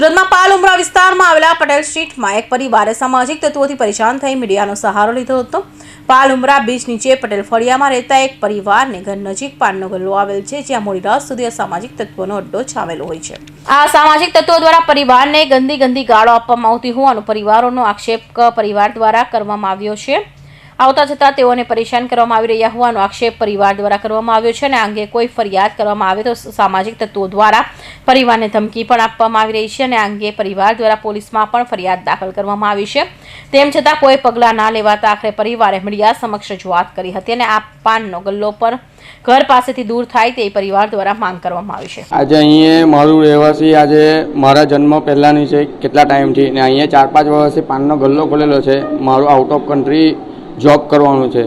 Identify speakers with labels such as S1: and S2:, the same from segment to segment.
S1: સુરતમાં પાલ ઉમરા વિસ્તારમાં આવેલા પટેલ સ્ટ્રીટમાં એક પરિવારે સામાજિક તત્વોથી પરેશાન થઈ મીડિયાનો સહારો લીધો હતો. પાલ ઉમરા બીચ નીચે પટેલ ફળિયામાં રહેતા એક પરિવારને ઘર નજીક પાનનો ગલ્લો આવેલ છે, જ્યાં મોડી રાત સુધી સામાજિક તત્વોનો અડ્ડો છાવેલો હોય છે. આ સામાજિક તત્વો દ્વારા પરિવારને ગંદી ગંદી ગાળો આપવામાં આવતી હોવાનો પરિવારોનો આક્ષેપ પરિવાર દ્વારા કરવામાં આવ્યો છે. આવતા જતાં તેઓને પરેશાન કરવામાં આવી રહ્યા હોવાનો આક્ષેપ પરિવાર દ્વારા કરવામાં આવ્યો છે અને આ અંગે કોઈ ફરિયાદ કરવામાં આવે તો સામાજિક તત્વો દ્વારા પરિવારને ધમકી પણ આપવામાં આવી રહી છે અને આ અંગે પરિવાર દ્વારા પોલીસમાં પણ ફરિયાદ દાખલ કરવામાં આવી છે. તેમ છતાં કોઈ પગલાં ના લેવાતા આખરે પરિવારે મીડિયા સમક્ષ રજૂઆત કરી હતી અને આ પાનનો ગલ્લો પર ઘર પાસેથી દૂર થાય તે પરિવાર દ્વારા માંગ કરવામાં આવી છે.
S2: આજે અહીંયા મારું રહેવાસી આજે મારા જન્મ પહેલાંની છે, કેટલા ટાઈમથી, ને અહીંયા ચાર પાંચ વર્ષથી પાનનો ગલ્લો ખોલેલો છે. મારું આઉટ ઓફ કન્ટ્રી જોબ કરવાનું છે.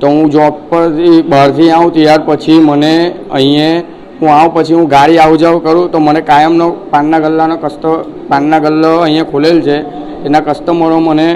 S2: તો હું જોબ પરથી, બહારથી આવું ત્યાર પછી મને અહીંયા હું આવું પછી હું ગાડી આવ જાવ કરું તો મને કાયમનો પાનના ગલ્લાનો કસ્તો પાનના ગલ્લો અહીંયા ખોલેલ છે. એના કસ્ટમરો મને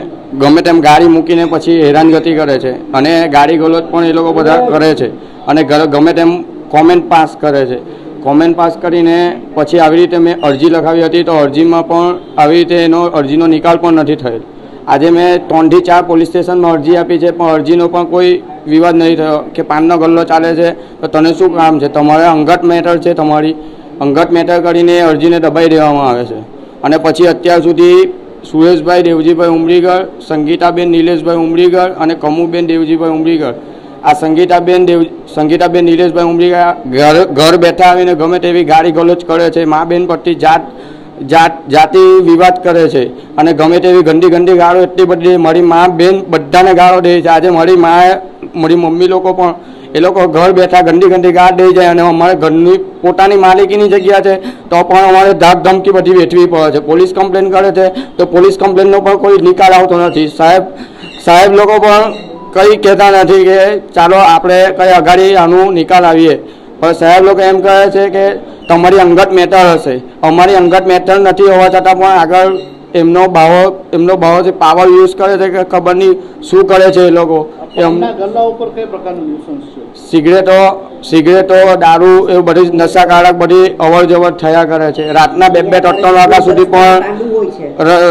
S2: ગમે તેમ ગાડી મૂકીને પછી હેરાનગતિ કરે છે. અને ગાડી ગલોચ પણ એ લોકો બધા કરે છે. અને ગમે તેમ કોમેન્ટ પાસ કરે છે. કોમેન્ટ પાસ કરીને પછી આવી રીતે મેં અરજી લખાવી હતી તો અરજીમાં પણ આવી રીતે એનો, અરજીનો નિકાલ પણ નથી થયેલ. આજે મેં ત્રણથી ચાર પોલીસ સ્ટેશનમાં અરજી આપી છે, પણ અરજીનો પણ કોઈ વિવાદ નહીં થયો કે પાનનો ગલ્લો ચાલે છે, તો તને શું કામ છે? તમારે અંગત મેટર છે તમારી. અંગત મેટર કરીને અરજીને દબાઈ દેવામાં આવે છે. અને પછી અત્યાર સુધી સુરેશભાઈ દેવજીભાઈ ઉમરીગર, સંગીતાબેન નિલેશભાઈ ઉમરીગર અને કમુબેન દેવજીભાઈ ઉમરીગર. આ સંગીતાબેન દેવ, સંગીતાબેન નિલેશભાઈ ઉમરીગર ઘર ઘર બેઠા આવીને ગમે તેવી ગાડી ગલોચ કરે છે. મા બેન પરથી જાત જાત જાતિ વિવાદ કરે છે. અને ગમે તેવી ગંદી ગંદી ગાળો એટલી બધી મારી મા બેન બધાને ગાળો દે છે. આજે મારી માએ, મારી મમ્મી લોકો પણ એ લોકો ઘર બેઠા ગંદી ગંદી ગાળ દઈ જાય અને અમારે ઘરની પોતાની માલિકીની જગ્યા છે, તો પણ અમારે ધાક ધમકી બધી વેઠવી પડે છે. પોલીસ કમ્પ્લેન કરે છે, તો પોલીસ કમ્પ્લેનનો પણ કોઈ નિકાલ આવતો નથી. સાહેબ સાહેબ લોકો પણ કંઈ કહેતા નથી કે ચાલો આપણે કંઈ અગાડી આનું નિકાલ આવીએ. પણ સાહેબ લોકો એમ કહે છે કે તમારી અંગત મેટર હશે. અમારી અંગત મેટર નથી હોવા છતાં પણ આગળ એમનો ભાવો એમનો ભાવો જે પાવર યુઝ કરે છે કે ખબર નહીં શું કરે છે એ લોકો. સિગરેટો સિગરેટો દારૂ એવું બધી નશાકારક બધી અવર જવર થયા કરે છે. રાતના બે બે ત્રણ ત્રણ વાગ્યા સુધી પણ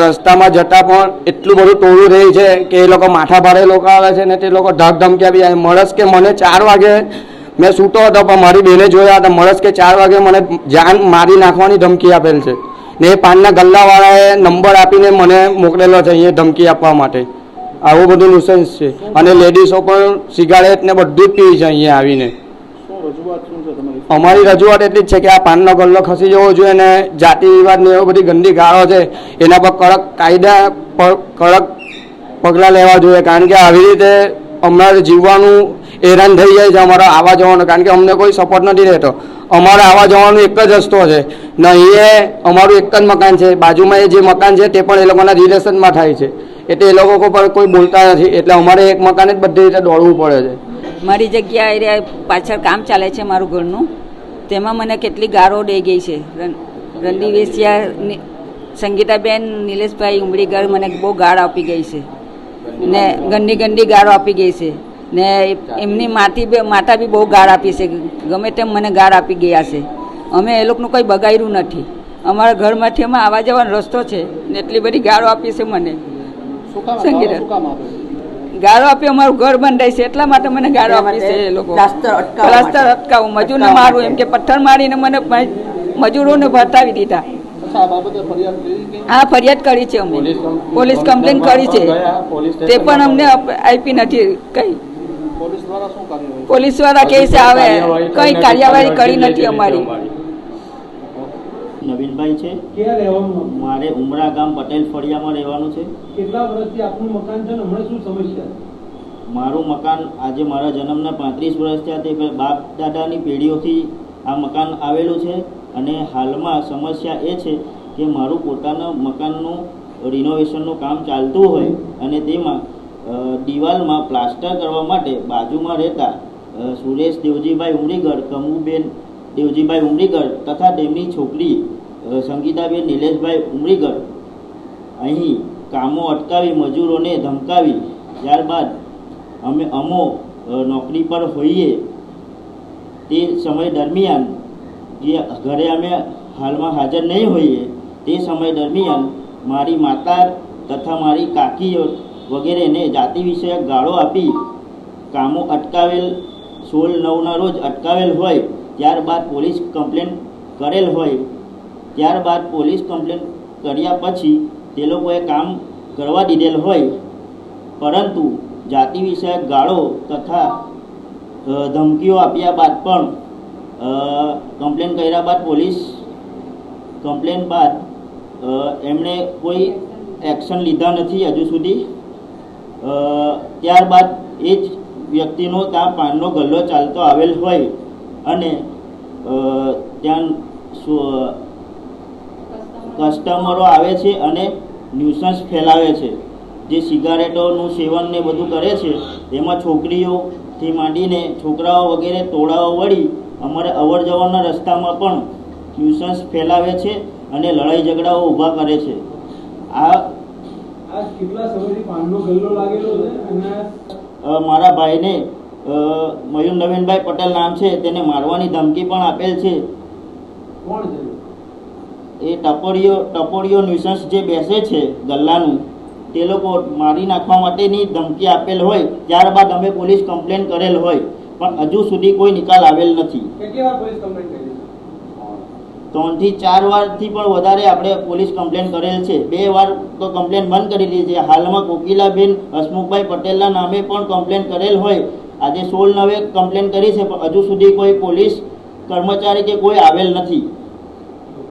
S2: રસ્તામાં જતા પણ એટલું બધું ટોળું રહે છે કે એ લોકો માથા ભારે લોકો આવે છે ને તે લોકો ધક ધમક્યા બી મળસ કે મને ચાર વાગે મેં સૂતો હતો પણ મારી બેને જોયા હતા. મળસ કે ચાર વાગે મને જાન મારી નાખવાની ધમકી આપેલ છે. ને એ પાનના ગલ્લાવાળાએ નંબર આપીને મને મોકલેલો છે અહીંયા ધમકી આપવા માટે. આવું બધું નુસન્સ છે. અને લેડીઝો પણ સિગારેટ ને બધું જ પી છે અહીંયા આવીને. અમારી રજૂઆત એટલી જ છે કે આ પાનનો ગલ્લો ખસી જવો જોઈએ અને જાતિ વિવાદ ને એવી બધી ગંદી ગાળો છે એના પર કડક કાયદા પર કડક પગલાં લેવા જોઈએ. કારણ કે આવી રીતે હમણાં જીવવાનું હેરાન થઈ જાય છે અમારો આવવા જવાનો, કારણ કે અમને કોઈ સપોર્ટ નથી રહેતો. અમારા આવવા જવાનો એક જ રસ્તો છે. ને અહીંયા અમારું એક જ મકાન છે. બાજુમાં એ જે મકાન છે તે પણ એ લોકોના રિલેશનમાં થાય છે. એટલે એ લોકો પર કોઈ બોલતા નથી. એટલે અમારે એક મકાન જ બધી રીતે દોડવું પડે છે.
S3: મારી જગ્યા એ પાછળ કામ ચાલે છે મારું ઘરનું. તેમાં મને કેટલી ગાળો દઈ ગઈ છે. રણદી વેસિયા સંગીતાબેન, નિલેશભાઈ ઉમરીગર મને બહુ ગાળ આપી ગઈ છે. ને ગંદી ગંદી ગાળો આપી ગઈ છે. ને એમની માતી બે માતા બી બહુ ગાળ આપી છે. ગમે તેમ મને ગાળ આપી ગયા છે. અમે એ લોકોનું કંઈ બગાડ્યું નથી. અમારા ઘરમાંથી એમાં આવવા જવાનો રસ્તો છે ને એટલી બધી ગાળો આપી છે મને. સંગીતા. ગાળો આપી? અમારું ઘર બંધાય છે. એટલા માટે મને ગાળો આપી છે એ લોકો. પ્લાસ્ટર અટકાવું. મજૂરને મારું એમ કે પથ્થર મારીને મને મજૂરોને ભરતાવી દીધા.
S4: હા ફરિયાદ કરી કે?
S3: આ ફરિયાદ કરી છે અમે. પોલીસ કમ્પ્લેન કરી છે. તે પણ અમને આપી નથી કઈ.
S4: પોલીસ દ્વારા
S3: કહે છે? આવે? કઈ કાર્યવાહી કરી નથી અમારી?
S5: નવીનભાઈ છે.
S6: ક્યાં રહેવાનું?
S5: મારે ઉમરા ગામ પટેલ ફળિયામાં રહેવાનું છે.
S6: કેટલા વર્ષથી આપનું મકાન છે ને? હમણાં શું સમસ્યા?
S5: મારું મકાન આજે મારા જન્મના પાંત્રીસ વર્ષ થયા તે બાપ દાદાની પેઢીઓથી આ મકાન આવેલું છે અને હાલમાં સમસ્યા એ છે કે મારું પોતાના મકાનનું રિનોવેશનનું કામ ચાલતું હોય અને તેમાં દિવાલમાં પ્લાસ્ટર કરવા માટે બાજુમાં રહેતા સુરેશ દેવજીભાઈ ઉમરીગર કમુબેન દેવજીભાઈ ઉમરીગર તથા તેમની છોકરી સંગીતાબેન નિલેશભાઈ ઉમરીગર અહીં કામો અટકાવી, મજૂરોને ધમકાવી, ત્યારબાદ અમે અમો નોકરી પર હોઈએ તે સમય દરમિયાન જે ઘરે અમે હાલમાં હાજર નહીં હોઈએ તે સમય દરમિયાન મારી માતા તથા મારી કાકીઓ વગેરેને જાતિ વિષયક ગાળો આપી કામો અટકાવેલ, સોળ નવના રોજ અટકાવેલ હોય, ત્યારબાદ પોલીસ કમ્પ્લેન કરેલ હોય. ત્યારબાદ પોલીસ કમ્પ્લેન કર્યા પછી તે લોકોએ કામ કરવા દીધેલ હોય. પરંતુ જાતિ વિષયક ગાળો તથા ધમકીઓ આપ્યા બાદ પણ કમ્પ્લેન કર્યા બાદ પોલીસ કમ્પ્લેન બાદ એમણે કોઈ એક્શન લીધા નથી હજુ સુધી. ત્યારબાદ એ જ વ્યક્તિનો ત્યાં પાનનો ગલ્લો ચાલતો આવેલ હોય અને ત્યાં કસ્ટમરો આવે છે અને ન્યુસન્સ ફેલાવે છે. જે સિગારેટોનું સેવન ને બધું કરે છે, તેમાં છોકરીઓથી માંડીને છોકરાઓ વગેરે તોડાઓ વળી અમારે અવર જવરના રસ્તામાં પણ ન્યુસન્સ ફેલાવે છે અને લડાઈ ઝઘડાઓ ઊભા કરે છે. આ
S6: આજ કેટલા સમયથી પાનનો ગલ્લો લાગેલો છે અને
S5: મારા ભાઈને મયુર નવીનભાઈ પટેલ નામ છે તેને મારવાની ધમકી પણ આપેલ છે.
S6: કોણ છે?
S5: એ ટપોરીઓ ટપોરીઓ ન્યુસન્સ જે બેસે છે ગલ્લાનું તે લોકો મારી નાખવા માટેની ધમકી આપેલ હોય ત્યારબાદ અમે પોલીસ કમ્પ્લેન કરેલ હોય પણ હજુ સુધી કોઈ નિકાલ આવેલ નથી.
S6: કેટલી વાર પોલીસ કમ્પ્લેન
S5: ત્રણથી ચાર વારથી પણ વધારે આપણે પોલીસ કમ્પ્લેન કરેલ છે. બે વાર તો કમ્પ્લેન બંધ કરી દીધી છે. હાલમાં કોકિલાબેન, હસમુખભાઈ પટેલના નામે પણ કમ્પ્લેન કરેલ હોય. આજે સોળ નવે કમ્પ્લેન કરી છે, પણ હજુ સુધી કોઈ પોલીસ કર્મચારી કે કોઈ આવેલ નથી.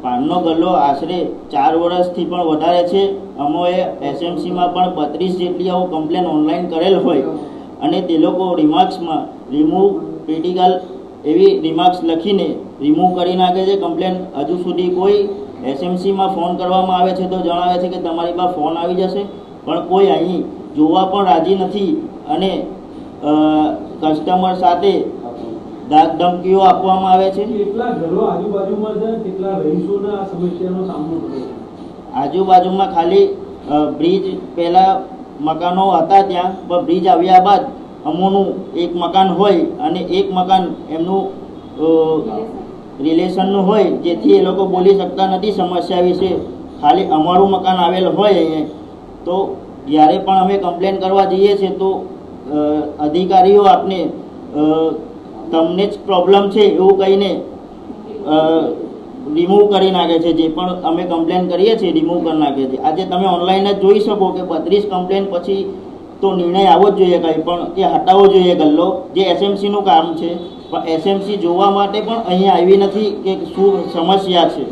S5: પાનનો ગલ્લો આશરે ચાર વર્ષથી પણ વધારે છે. અમોએ એસએમસીમાં પણ બત્રીસ જેટલી આવો કમ્પ્લેન ઓનલાઈન કરેલ હોય. અને તે લોકો રિમાર્ક્સમાં રિમૂવ ક્રિટિકલ એવી રિમાર્ક્સ લખીને રિમૂવ કરી નાખે છે. કમ્પ્લેન હજુ સુધી કોઈ એસએમસીમાં ફોન કરવામાં આવે છે તો જણાવે છે કે તમારી પાસે ફોન આવી જશે. પણ કોઈ અહીં જોવા પણ રાજી નથી અને કસ્ટમર સાથે દાગ ધમકીઓ આપવામાં આવે છે.
S6: કેટલા ઘરો આજુબાજુમાં છે? કેટલા રહીશોને આ સમસ્યાનો સામનો કર્યો
S5: આજુબાજુમાં ખાલી બ્રિજ પહેલાં મકાનો હતા ત્યાં પણ બ્રિજ આવ્યા બાદ અમોનું એક મકાન હોય અને એક મકાન એમનું રિલેશનનું હોય, જેથી એ લોકો બોલી શકતા નથી, સમસ્યા વિશે. ખાલી અમારું મકાન આવેલ હોય તો જ્યારે પણ અમે કમ્પ્લેન કરવા જઈએ છીએ, તો અધિકારીઓ આપને તમને જ પ્રોબ્લેમ છે એવું કહીને રિમૂવ કરી નાખે છે, જે પણ અમે કમ્પ્લેન કરીએ છીએ રિમૂવ કરી નાખે છે. આજે તમે ઓનલાઈન જ જોઈ શકો કે બત્રીસ કમ્પ્લેન પછી તો નિર્ણય આવવો જ જોઈએ કંઈ પણ, કે હટાવવો જોઈએ ગલ્લો. જે એસએમસીનું કામ છે પણ એસએમસી જોવા માટે પણ અહીંયા આવી નથી કે શું સમસ્યા છે.